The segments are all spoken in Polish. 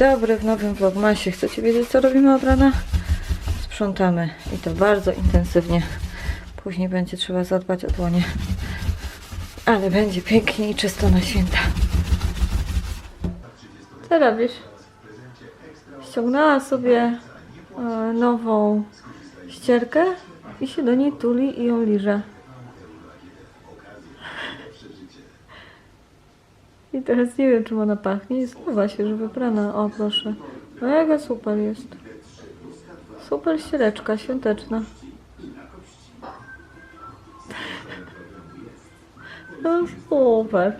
dobry w nowym vlogmasie. Chcecie wiedzieć co robimy od rana? Sprzątamy i to bardzo intensywnie. Później będzie trzeba zadbać o dłonie. Ale będzie pięknie i czysto na święta. Co robisz? Ściągnęła sobie e, nową ścierkę i się do niej tuli i ją liże. I teraz nie wiem, czym ona pachnie. Jest nowa, świeżo wybrana. O, proszę. No jaka super jest. Super ściereczka, świąteczna. No super.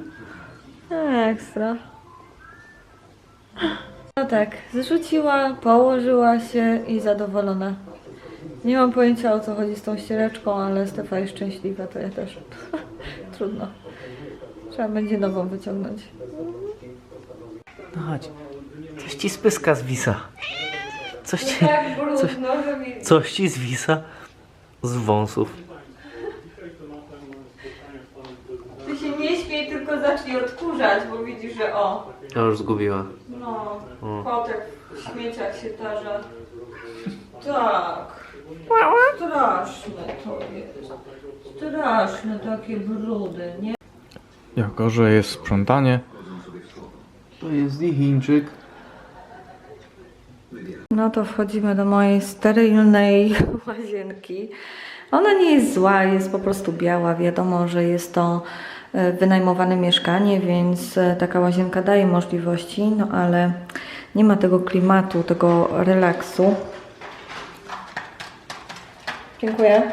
Ekstra. No tak, zrzuciła, położyła się i zadowolona. Nie mam pojęcia o co chodzi z tą ściereczką, ale Stefa jest szczęśliwa, to ja też. Trudno. Trzeba będzie nową wyciągnąć. No chodź. Coś ci spyska z wisa. Coś ci, Tak coś, coś ci zwisa z wąsów. Ty się nie śmiej, tylko zacznij odkurzać, bo widzisz, że o. Ja już zgubiła. No, O. kotek w śmieciach się tarza. Tak. Straszne to jest. Straszne takie brudy, nie? Jako, że jest sprzątanie, To jest i Chińczyk. No to wchodzimy do mojej sterylnej łazienki. Ona nie jest zła, jest po prostu biała. Wiadomo, że jest to e, wynajmowane mieszkanie, więc e, taka łazienka daje możliwości, no ale nie ma tego klimatu, tego relaksu. Dziękuję.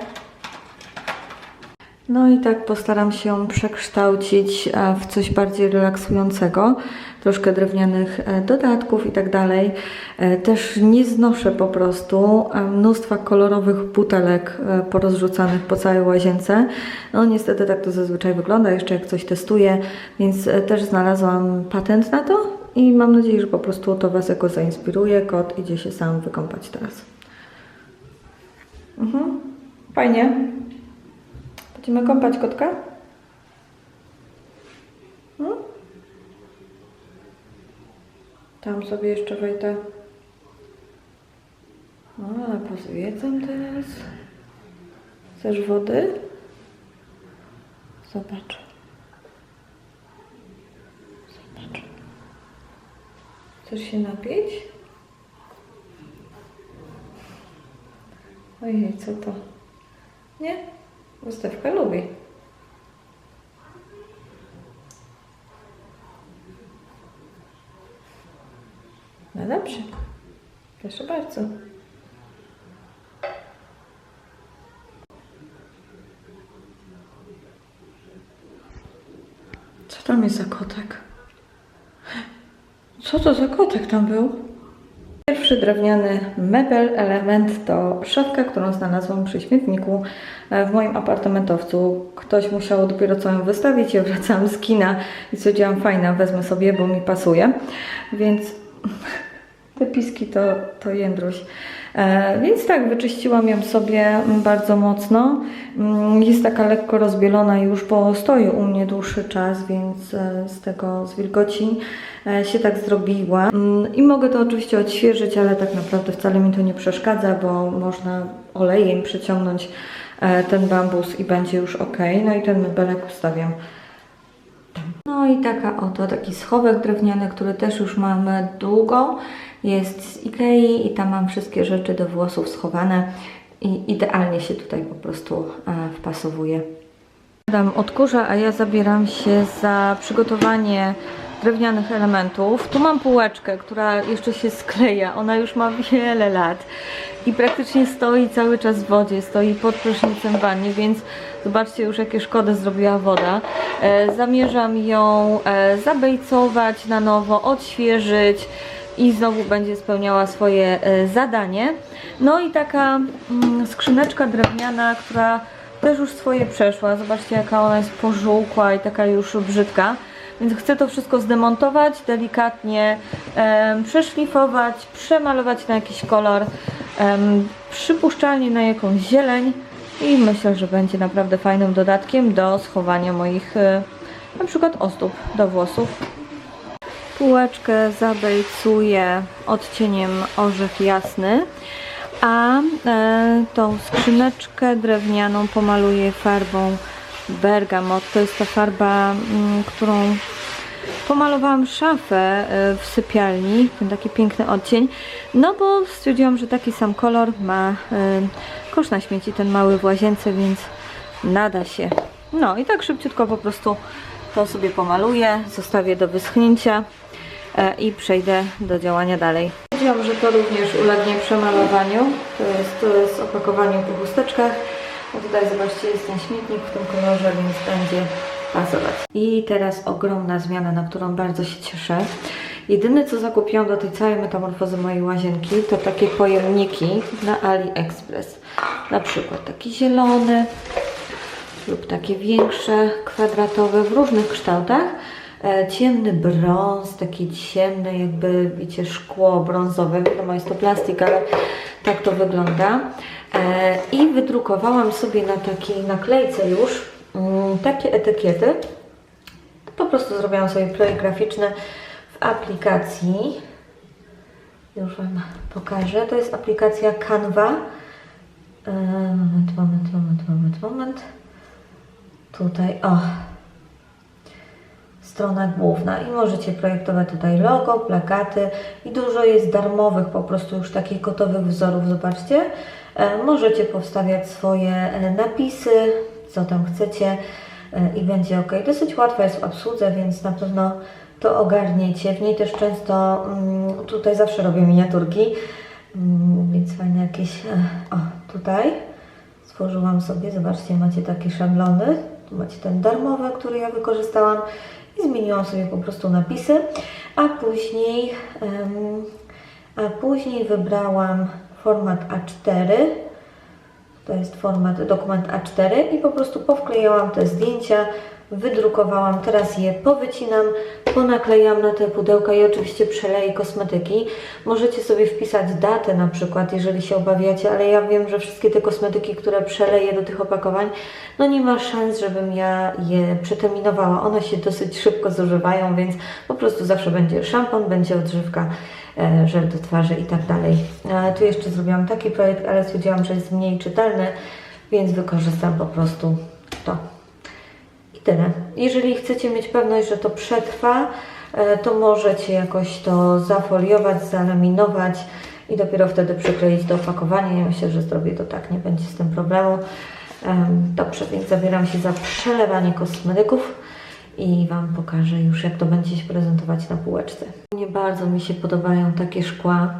No i tak postaram się przekształcić e, w coś bardziej relaksującego, troszkę drewnianych e, dodatków i tak dalej. E, Też nie znoszę po prostu mnóstwa kolorowych butelek porozrzucanych po całej łazience. No niestety tak to zazwyczaj wygląda, jeszcze jak coś testuję, więc też znalazłam patent na to i mam nadzieję, że po prostu to Was jako zainspiruje. Kot idzie się sam wykąpać teraz. Mhm. Fajnie. Będziemy kąpać kotka? No? Tam sobie jeszcze wejdę. O, ale pozwiedzam teraz. Chcesz wody? Zobacz. Zobacz. Chcesz się napić? Ojej, co to? Nie? Wystawka lubi. No dobrze. Proszę bardzo. Co tam jest za kotek? Co to za kotek tam był? Pierwszy drewniany mebel, element to szafka, którą znalazłam przy śmietniku e, w moim apartamentowcu. Ktoś musiał dopiero co ją wystawić, ja wracałam z kina i stwierdziłam, fajna, wezmę sobie, bo mi pasuje. Więc te piski to, to jędruś. E, więc tak, wyczyściłam ją sobie bardzo mocno. Mm, Jest taka lekko rozbielona już, bo stoi u mnie dłuższy czas, więc e, z tego, z wilgoci się tak zrobiła. Mm, I mogę to oczywiście odświeżyć, ale tak naprawdę wcale mi to nie przeszkadza, bo można olejem przeciągnąć e, ten bambus i będzie już ok. No i ten mebelek ustawiam no i taka oto, taki schowek drewniany, który też już mamy długo. Jest z Ikei i tam mam wszystkie rzeczy do włosów schowane i idealnie się tutaj po prostu e, wpasowuje. Adam odkurza, a ja zabieram się za przygotowanie drewnianych elementów. Tu mam półeczkę, która jeszcze się skleja. Ona już ma wiele lat i praktycznie stoi cały czas w wodzie, stoi pod prysznicem w wannie, więc zobaczcie już jakie szkody zrobiła woda. E, zamierzam ją e, zabejcować na nowo, odświeżyć i znowu będzie spełniała swoje e, zadanie. No i taka mm, skrzyneczka drewniana, która też już swoje przeszła. Zobaczcie jaka ona jest pożółkła i taka już brzydka. Więc chcę to wszystko zdemontować, delikatnie em, przeszlifować, przemalować na jakiś kolor, em, przypuszczalnie na jakąś zieleń i myślę, że będzie naprawdę fajnym dodatkiem do schowania moich e, na przykład ozdób do włosów. Półeczkę zabejcuję odcieniem orzech jasny, a e, tą skrzyneczkę drewnianą pomaluję farbą bergamot. To jest ta farba, mm, którą pomalowałam szafę e, w sypialni, ten taki piękny odcień, no bo stwierdziłam, że taki sam kolor ma e, kosz na śmieci, ten mały w łazience, więc nada się. No i tak szybciutko po prostu to sobie pomaluję, zostawię do wyschnięcia e, i przejdę do działania dalej. Stwierdziłam, że to również ulegnie przemalowaniu. To jest, to jest opakowanie po chusteczkach. A tutaj zobaczcie, jest ten śmietnik w tym kolorze, więc będzie pasować. I teraz ogromna zmiana, na którą bardzo się cieszę. Jedyne co zakupiłam do tej całej metamorfozy mojej łazienki to takie pojemniki na AliExpress. Na przykład taki zielony lub takie większe, kwadratowe w różnych kształtach. E, ciemny brąz, taki ciemny jakby wiecie szkło brązowe, wiadomo jest to plastik, ale tak to wygląda. E, I wydrukowałam sobie na takiej naklejce już mm, takie etykiety. Po prostu zrobiłam sobie projekt graficzny w aplikacji. Już Wam pokażę. To jest aplikacja Canva. E, Moment, moment, moment, moment, moment. Tutaj, o, strona główna i możecie projektować tutaj logo, plakaty i dużo jest darmowych po prostu już takich gotowych wzorów, zobaczcie. E, możecie powstawiać swoje e, napisy, co tam chcecie e, i będzie ok. Dosyć łatwa jest w obsłudze, więc na pewno to ogarniecie. W niej też często, mm, tutaj zawsze robię miniaturki, mm, więc fajne jakieś, o tutaj. Stworzyłam sobie, zobaczcie, macie takie szablony, tu macie ten darmowy, który ja wykorzystałam. I zmieniłam sobie po prostu napisy, a później, a później wybrałam format A4, to jest format dokument A4 i po prostu powklejałam te zdjęcia, wydrukowałam, teraz je powycinam, ponaklejam na te pudełka i oczywiście przeleję kosmetyki. Możecie sobie wpisać datę na przykład, jeżeli się obawiacie, ale ja wiem, że wszystkie te kosmetyki, które przeleję do tych opakowań, no nie ma szans, żebym ja je przeterminowała. One się dosyć szybko zużywają, więc po prostu zawsze będzie szampon, będzie odżywka, żel do twarzy i tak dalej. E, Tu jeszcze zrobiłam taki projekt, ale stwierdziłam, że jest mniej czytelny, więc wykorzystam po prostu to. I tyle. Jeżeli chcecie mieć pewność, że to przetrwa, e, to możecie jakoś to zafoliować, zalaminować i dopiero wtedy przykleić do opakowania. Ja myślę, że zrobię to tak, nie będzie z tym problemu. Em, Dobrze, więc zabieram się za przelewanie kosmetyków i Wam pokażę już, jak to będzie się prezentować na półeczce. Nie bardzo mi się podobają takie szkła,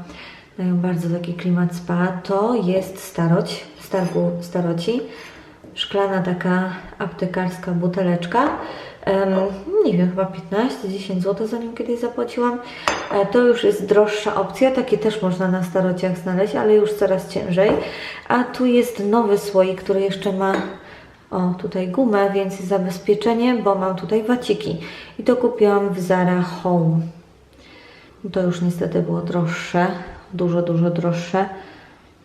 dają bardzo taki klimat spa. To jest staroć, z targu staroci szklana taka aptekarska buteleczka. Nie wiem, chyba 15-10 zł za nią kiedyś zapłaciłam. E, To już jest droższa opcja, takie też można na starociach znaleźć, ale już coraz ciężej. A tu jest nowy słoik, który jeszcze ma o, tutaj gumę, więc zabezpieczenie, bo mam tutaj waciki. I to kupiłam w Zara Home. To już niestety było droższe, dużo, dużo droższe.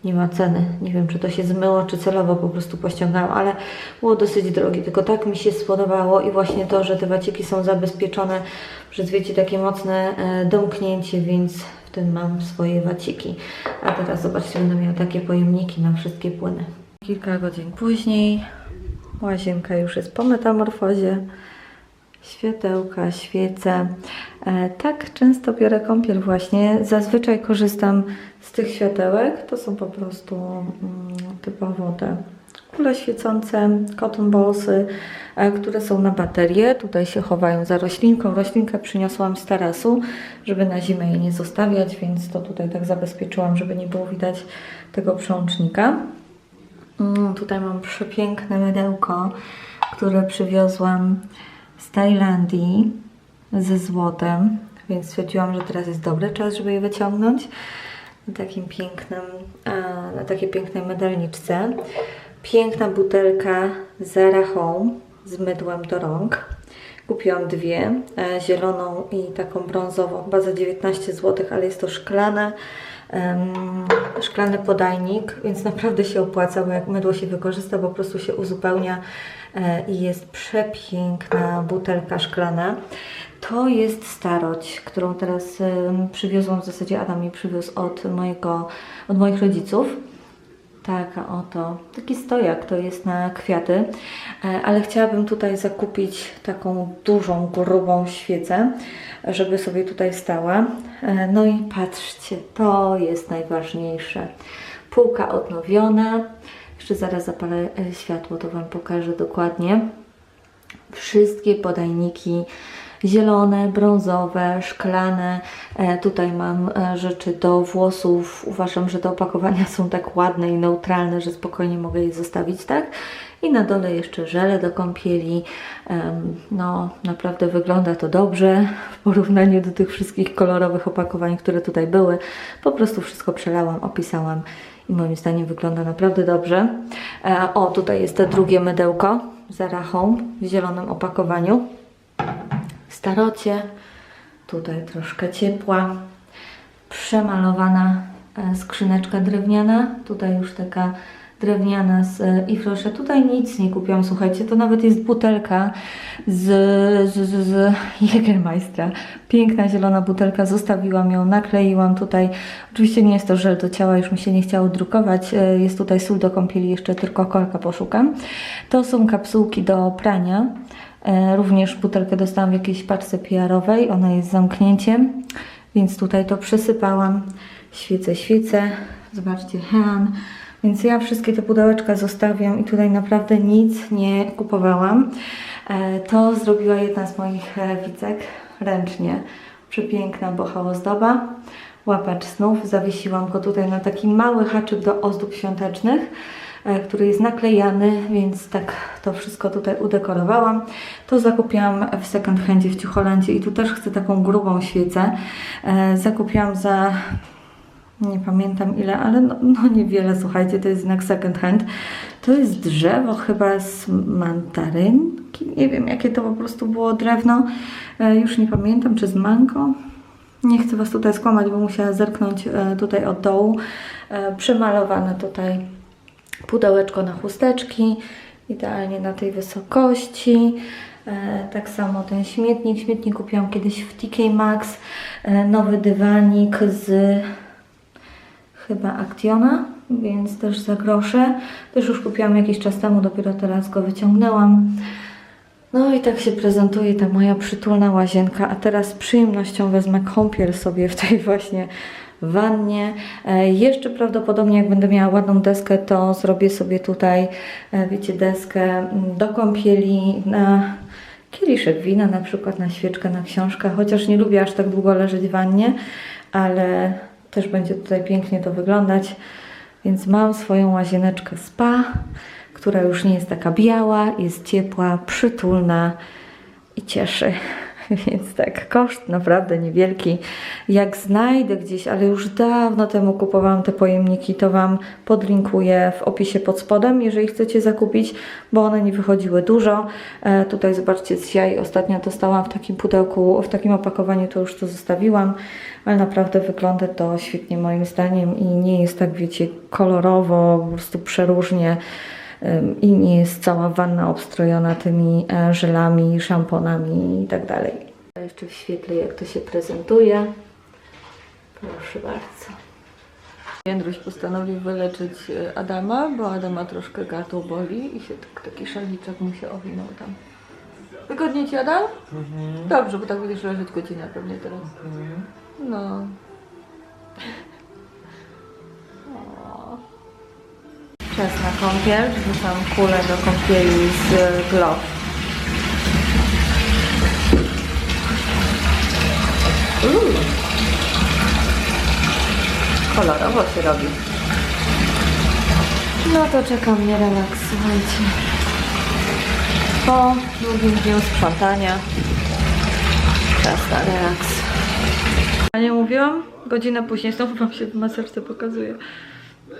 Nie ma ceny. Nie wiem, czy to się zmyło, czy celowo po prostu pościągałam, ale było dosyć drogie. Tylko tak mi się spodobało i właśnie to, że te waciki są zabezpieczone przez, wiecie, takie mocne e, domknięcie, więc w tym mam swoje waciki. A teraz zobaczcie, będę miała takie pojemniki na wszystkie płyny. Kilka godzin później łazienka już jest po metamorfozie światełka, świece. E, tak często biorę kąpiel właśnie. Zazwyczaj korzystam z tych światełek. To są po prostu mm, typowo te kule świecące, cotton ballsy, e, które są na baterie. Tutaj się chowają za roślinką. Roślinkę przyniosłam z tarasu, żeby na zimę jej nie zostawiać, więc to tutaj tak zabezpieczyłam, żeby nie było widać tego przełącznika. Mm, tutaj mam przepiękne mydełko, które przywiozłam z Tajlandii ze złotem, więc stwierdziłam, że teraz jest dobry czas, żeby je wyciągnąć na takim pięknym, na takiej pięknej mydelniczce. Piękna butelka Zara Home z mydłem do rąk. Kupiłam dwie, e, zieloną i taką brązową, chyba za 19 zł, ale jest to szklane, em, szklany podajnik, więc naprawdę się opłaca, bo jak mydło się wykorzysta, po prostu się uzupełnia e, i jest przepiękna butelka szklana. To jest starość, którą teraz przywiozłam, w zasadzie Adam mi przywiózł od, mojego, od moich rodziców. Taka oto, taki stojak to jest na kwiaty, e, ale chciałabym tutaj zakupić taką dużą, grubą świecę, żeby sobie tutaj stała. E, No i patrzcie, to jest najważniejsze. Półka odnowiona. Jeszcze zaraz zapalę e, światło, to Wam pokażę dokładnie. Wszystkie podajniki zielone, brązowe, szklane. E, tutaj mam e, rzeczy do włosów. Uważam, że te opakowania są tak ładne i neutralne, że spokojnie mogę je zostawić tak. I na dole jeszcze żele do kąpieli. No, naprawdę wygląda to dobrze w porównaniu do tych wszystkich kolorowych opakowań, które tutaj były. Po prostu wszystko przelałam, opisałam i moim zdaniem wygląda naprawdę dobrze. E, o, tutaj jest to drugie mydełko za rachą w zielonym opakowaniu starocie. Tutaj troszkę ciepła. Przemalowana e, skrzyneczka drewniana. Tutaj już taka drewniana z e, Ifrosza. Tutaj nic nie kupiłam, słuchajcie. To nawet jest butelka z, z, z, z Jägermeistera. Piękna zielona butelka. Zostawiłam ją, nakleiłam tutaj. Oczywiście nie jest to żel do ciała, już mi się nie chciało drukować. E, Jest tutaj sól do kąpieli, jeszcze tylko kolka poszukam. To są kapsułki do prania. E, Również butelkę dostałam w jakiejś paczce PR-owej. Ona jest z zamknięciem, więc tutaj to przesypałam. Świece, świece. Zobaczcie, Han. Więc ja wszystkie te pudełeczka zostawiam i tutaj naprawdę nic nie kupowałam. E, To zrobiła jedna z moich e, widzek ręcznie. Przepiękna bocha ozdoba. Łapacz snów. Zawiesiłam go tutaj na taki mały haczyk do ozdób świątecznych który jest naklejany, więc tak to wszystko tutaj udekorowałam. To zakupiłam w second handzie w Ciucholandzie i tu też chcę taką grubą świecę. E, Zakupiłam za nie pamiętam ile, ale no, no niewiele, słuchajcie, to jest znak second hand. To jest drzewo chyba z mandarynki, nie wiem jakie to po prostu było drewno, e, już nie pamiętam, czy z mango. Nie chcę Was tutaj skłamać, bo musiała zerknąć e, tutaj od dołu. E, Przemalowane tutaj pudełeczko na chusteczki, idealnie na tej wysokości. E, tak samo ten śmietnik. Śmietnik kupiłam kiedyś w TK Maxx. E, nowy dywanik z chyba Actiona, więc też za grosze. Też już kupiłam jakiś czas temu, dopiero teraz go wyciągnęłam. No i tak się prezentuje ta moja przytulna łazienka, a teraz z przyjemnością wezmę kąpiel sobie w tej właśnie wannie. E, jeszcze prawdopodobnie jak będę miała ładną deskę, to zrobię sobie tutaj, e, wiecie, deskę mm, do kąpieli na kieliszek wina, na przykład na świeczkę, na książkę, chociaż nie lubię aż tak długo leżeć w wannie, ale też będzie tutaj pięknie to wyglądać. Więc mam swoją łazieneczkę spa, która już nie jest taka biała, jest ciepła, przytulna i cieszy. Więc tak, koszt naprawdę niewielki. Jak znajdę gdzieś, ale już dawno temu kupowałam te pojemniki, to Wam podlinkuję w opisie pod spodem, jeżeli chcecie zakupić, bo one nie wychodziły dużo. E, tutaj zobaczcie, z jaj ostatnio dostałam w takim pudełku, w takim opakowaniu, to już to zostawiłam, ale naprawdę wygląda to świetnie moim zdaniem i nie jest tak, wiecie, kolorowo, po prostu przeróżnie ym, i nie jest cała wanna obstrojona tymi e, żelami, szamponami i tak dalej. Jeszcze w świetle jak to się prezentuje. Proszę bardzo. Jędruś postanowił wyleczyć e, Adama, bo Adama troszkę gardło boli i się tak, taki szaliczek mu się owinął tam. Wygodnie Ci Adam? Dobrze, bo tak będziesz leżeć godzinę pewnie teraz. No. Czas na kąpiel. Wrzucam kulę do kąpieli z glow. Uuu. Kolorowo się robi. No to czeka mnie relaks, słuchajcie. Po długim dniu sprzątania czas na relaks. A nie mówiłam? Godzinę później znowu Wam się w maseczce pokazuje.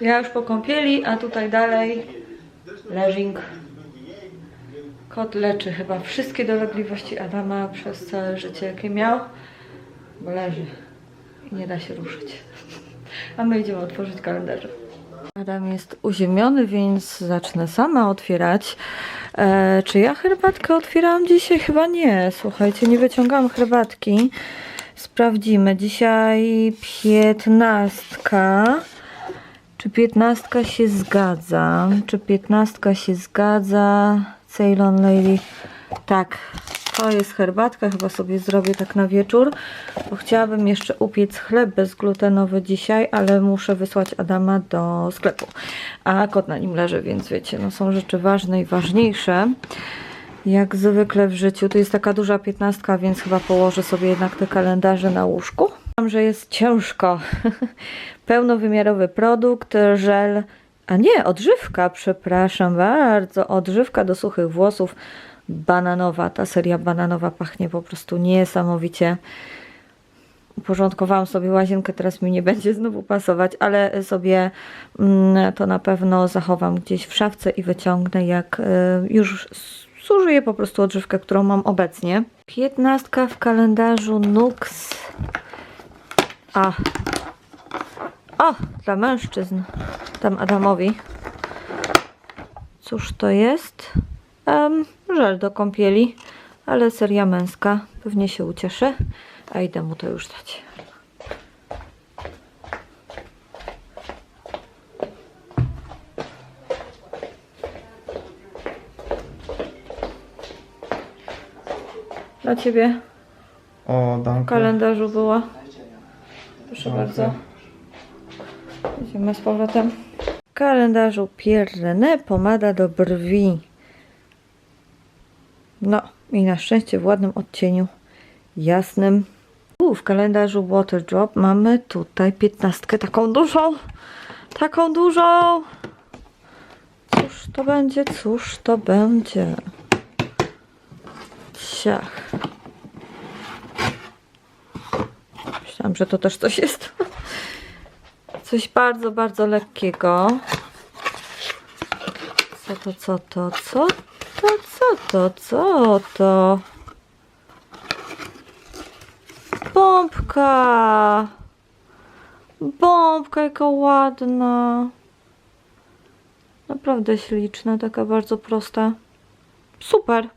Ja już po kąpieli, a tutaj dalej leżing. Kot leczy chyba wszystkie dolegliwości Adama przez całe życie, jakie miał, bo leży i nie da się ruszyć. A my idziemy otworzyć kalendarze. Adam jest uziemiony, więc zacznę sama otwierać. E, czy ja herbatkę otwierałam dzisiaj? Chyba nie. Słuchajcie, nie wyciągałam herbatki. Sprawdzimy. Dzisiaj piętnastka. Czy piętnastka się zgadza? Czy piętnastka się zgadza? Ceylon Lady. Tak, to jest herbatka. Chyba sobie zrobię tak na wieczór. Bo chciałabym jeszcze upiec chleb bezglutenowy dzisiaj, ale muszę wysłać Adama do sklepu. A kot na nim leży, więc wiecie, no są rzeczy ważne i ważniejsze. Jak zwykle w życiu. Tu jest taka duża piętnastka, więc chyba położę sobie jednak te kalendarze na łóżku. Że jest ciężko. Pełnowymiarowy produkt, żel. A nie, odżywka, przepraszam bardzo. Odżywka do suchych włosów. Bananowa. Ta seria bananowa pachnie po prostu niesamowicie. Uporządkowałam sobie łazienkę, teraz mi nie będzie znowu pasować, ale sobie mm, to na pewno zachowam gdzieś w szafce i wyciągnę, jak y, już zużyję po prostu odżywkę, którą mam obecnie. Piętnastka w kalendarzu Nux. A. O, dla mężczyzn. Tam Adamowi. Cóż to jest? Em, żel do kąpieli, ale seria męska. Pewnie się ucieszy. A idę mu to już dać. Dla ciebie O, w danke. kalendarzu była. Proszę bardzo. Idziemy z powrotem. W kalendarzu Pierre pomada do brwi. No i na szczęście w ładnym odcieniu jasnym. U, w kalendarzu Waterdrop mamy tutaj piętnastkę taką dużą. Taką dużą. Cóż to będzie? Cóż to będzie? Ciach. Myślałam, że to też coś jest. Coś bardzo, bardzo lekkiego. Co to, co to, co to, co to, co to? Bombka! Bombka, jaka ładna. Naprawdę śliczna, taka bardzo prosta. Super.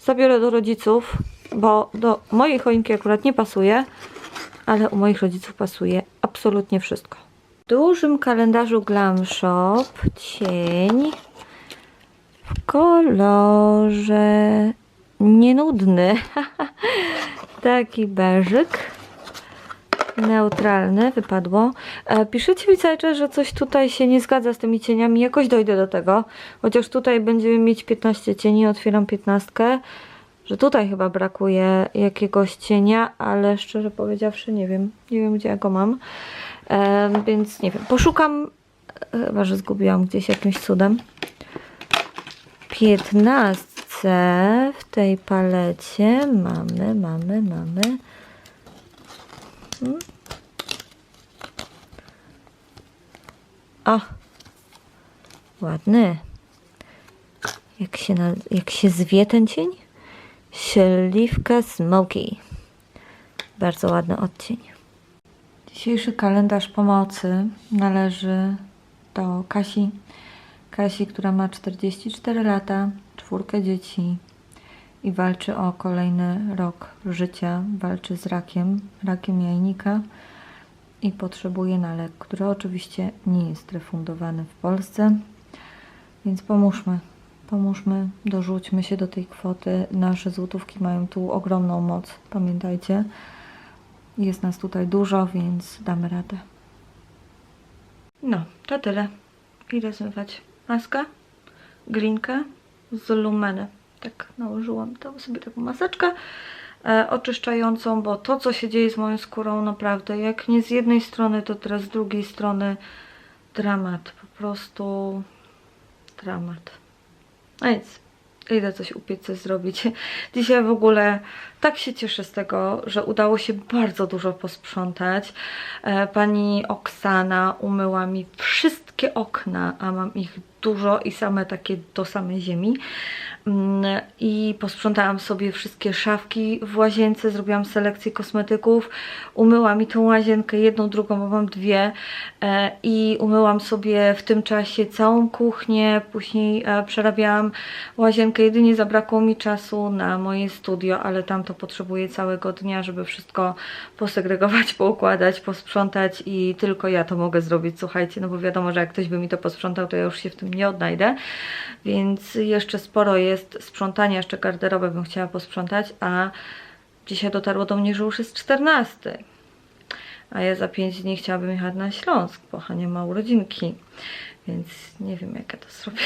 Zabiorę do rodziców, bo do mojej choinki akurat nie pasuje, ale u moich rodziców pasuje absolutnie wszystko. W dużym kalendarzu Glam Shop cień w kolorze nienudny. Taki beżyk. Neutralny wypadło. E, piszecie mi cały czas, że coś tutaj się nie zgadza z tymi cieniami. Jakoś dojdę do tego. Chociaż tutaj będziemy mieć 15 cieni. Otwieram 15. Że tutaj chyba brakuje jakiegoś cienia, ale szczerze powiedziawszy nie wiem. Nie wiem gdzie ja go mam. E, więc nie wiem. Poszukam. e, Chyba, że zgubiłam gdzieś jakimś cudem. 15 w tej palecie mamy, mamy, mamy. Hmm? O! Ładny. Jak się, na, jak się zwie ten cień? Śliwka Smoky. Bardzo ładny odcień. Dzisiejszy kalendarz pomocy należy do Kasi. Kasi, która ma 44 lata, czwórkę dzieci i walczy o kolejny rok życia. Walczy z rakiem, rakiem jajnika i potrzebuje na lek, który oczywiście nie jest refundowany w Polsce. Więc pomóżmy, pomóżmy, dorzućmy się do tej kwoty. Nasze złotówki mają tu ogromną moc, pamiętajcie. Jest nas tutaj dużo, więc damy radę. No, to tyle. Idę zmywać maskę, grinkę z lumeny. Tak nałożyłam to sobie taką maseczkę e, oczyszczającą, bo to co się dzieje z moją skórą naprawdę, jak nie z jednej strony, to teraz z drugiej strony dramat. Po prostu dramat. A nic, idę coś upiec, coś zrobić. Dzisiaj w ogóle tak się cieszę z tego, że udało się bardzo dużo posprzątać. E, Pani Oksana umyła mi wszystkie okna, a mam ich dużo i same takie do samej ziemi. Mm, I posprzątałam sobie wszystkie szafki w łazience, zrobiłam selekcję kosmetyków, umyłam i tą łazienkę, jedną, drugą, bo mam dwie e, i umyłam sobie w tym czasie całą kuchnię, później e, przerabiałam łazienkę, jedynie zabrakło mi czasu na moje studio, ale tam to potrzebuję całego dnia, żeby wszystko posegregować, poukładać, posprzątać i tylko ja to mogę zrobić, słuchajcie, no bo wiadomo, że jak ktoś by mi to posprzątał, to ja już się w tym nie odnajdę, więc jeszcze sporo jest sprzątania, jeszcze garderobę bym chciała posprzątać, a dzisiaj dotarło do mnie, że już jest 14. A ja za 5 dni chciałabym jechać na Śląsk, bo Hania ma urodzinki, więc nie wiem jak ja to zrobię.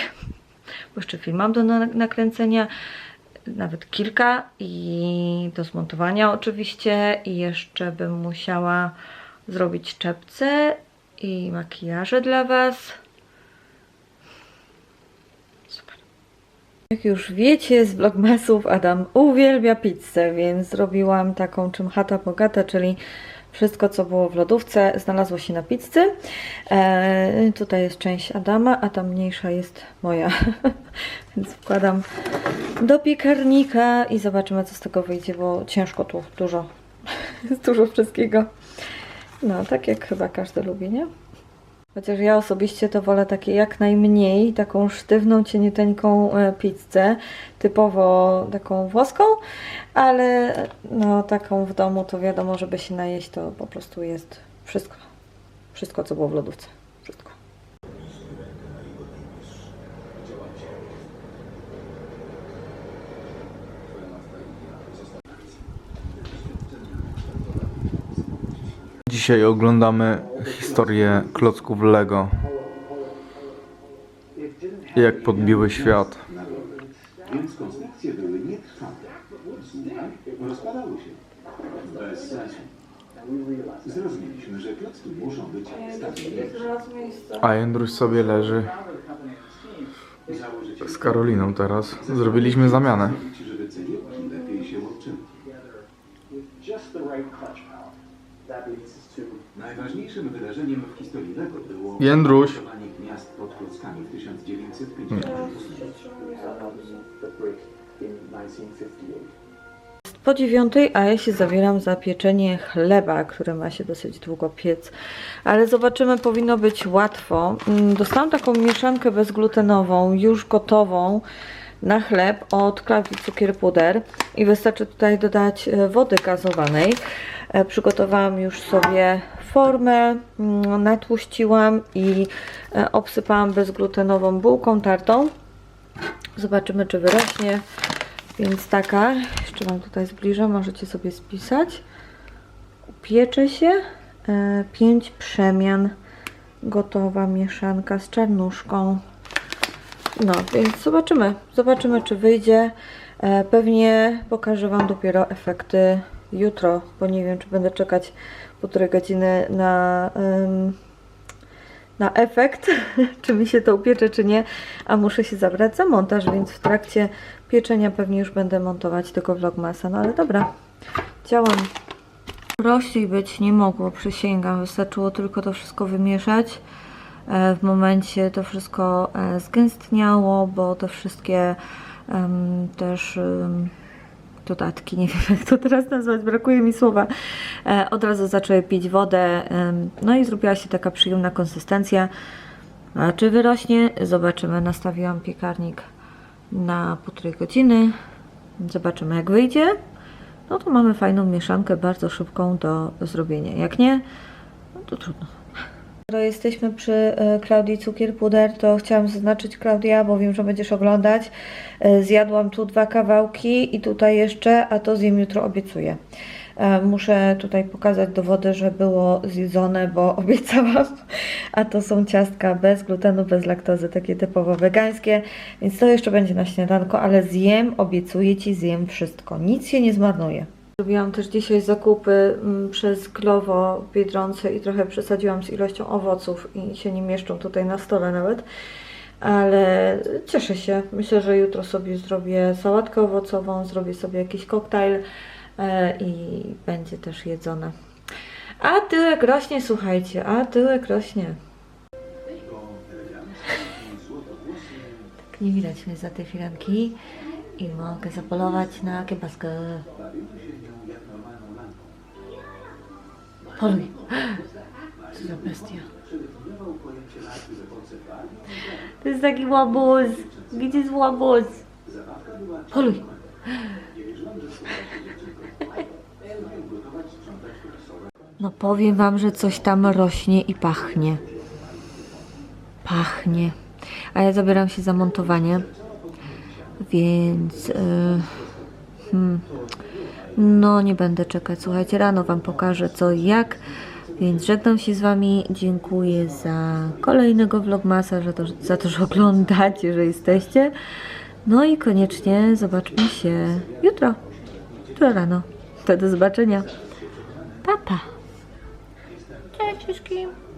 Bo jeszcze film mam do na- nakręcenia, nawet kilka i do zmontowania oczywiście i jeszcze bym musiała zrobić czepce i makijaże dla Was. Super. Jak już wiecie z vlogmasów, Adam uwielbia pizzę, więc zrobiłam taką czym chata bogata, czyli wszystko co było w lodówce znalazło się na pizzy. E, tutaj jest część Adama, a ta mniejsza jest moja. więc wkładam do piekarnika i zobaczymy co z tego wyjdzie, bo ciężko tu dużo, jest dużo wszystkiego. No, tak jak chyba każdy lubi, nie? Chociaż ja osobiście to wolę takie jak najmniej, taką sztywną, cieniuteńką e, pizzę, typowo taką włoską, ale no taką w domu to wiadomo, żeby się najeść, to po prostu jest wszystko. Wszystko, co było w lodówce. Wszystko. Dzisiaj oglądamy historię klocków Lego. Jak podbiły świat. Więc konstrukcje były nietrwałe. Rozpadały się. Bez sensu. Zrozumieliśmy, że klocki muszą być stabilniejsze. A Jędruś sobie leży z Karoliną teraz. Zrobiliśmy zamianę. 1958. Po dziewiątej, a ja się zabieram za pieczenie chleba, które ma się dosyć długo piec. Ale zobaczymy, powinno być łatwo. Mm, Dostałam taką mieszankę bezglutenową, już gotową na chleb od Klaudii Cukier Puder i wystarczy tutaj dodać e, wody gazowanej. E, Przygotowałam już sobie formę, mm, natłuściłam i e, obsypałam bezglutenową bułką tartą. Zobaczymy, czy wyrośnie. Więc taka, jeszcze Wam tutaj zbliżę, możecie sobie spisać. Piecze się 5 przemian. Gotowa mieszanka z czarnuszką. No, więc zobaczymy. Zobaczymy, czy wyjdzie. E, Pewnie pokażę Wam dopiero efekty jutro, bo nie wiem, czy będę czekać półtorej godziny na, na efekt, czy mi się to upiecze, czy nie, a muszę się zabrać za montaż, więc w trakcie pieczenia pewnie już będę montować tego vlogmasa, no ale dobra, działam. Prościej być nie mogło, przysięgam, wystarczyło tylko to wszystko wymieszać. E, W momencie to wszystko e, zgęstniało, bo te wszystkie też dodatki, nie wiem jak to teraz nazwać, brakuje mi słowa, e, od razu zaczęły pić wodę, no i zrobiła się taka przyjemna konsystencja. A czy wyrośnie? Zobaczymy. Nastawiłam piekarnik na półtorej godziny. Zobaczymy jak wyjdzie. No to mamy fajną mieszankę, bardzo szybką do zrobienia. Jak nie, no to trudno. Skoro jesteśmy przy e, Klaudii Cukier Puder, to chciałam zaznaczyć Klaudia, bo wiem, że będziesz oglądać. E, Zjadłam tu dwa kawałki i tutaj jeszcze, a to zjem jutro, obiecuję. E, Muszę tutaj pokazać dowody, że było zjedzone, bo obiecałam. A to są ciastka bez glutenu, bez laktozy, takie typowo wegańskie. Więc to jeszcze będzie na śniadanko, ale zjem, obiecuję Ci, zjem wszystko. Nic się nie zmarnuje. Zrobiłam też dzisiaj zakupy mm, przez Glovo w Biedronce i trochę przesadziłam z ilością owoców i się nie mieszczą tutaj na stole nawet. Ale cieszę się. Myślę, że jutro sobie zrobię sałatkę owocową, zrobię sobie jakiś koktajl e, i będzie też jedzone. A tyłek rośnie, słuchajcie, a tyłek rośnie. Złotowłosy nie widać mnie za te firanki i mogę zapolować na kiepaskę. Poluj. Co za bestia. To jest taki łobuz. Gdzie jest łobuz? No powiem wam, że coś tam rośnie i pachnie. Pachnie. A ja zabieram się za montowanie. Więc. Yy, hmm, no, nie będę czekać. Słuchajcie, rano Wam pokażę co i jak. Więc żegnam się z Wami. Dziękuję za kolejnego vlogmasa, za to, za to, że oglądacie, że jesteście. No i koniecznie zobaczmy się jutro. Jutro rano. Do zobaczenia. Pa, pa. Cześć wszystkim.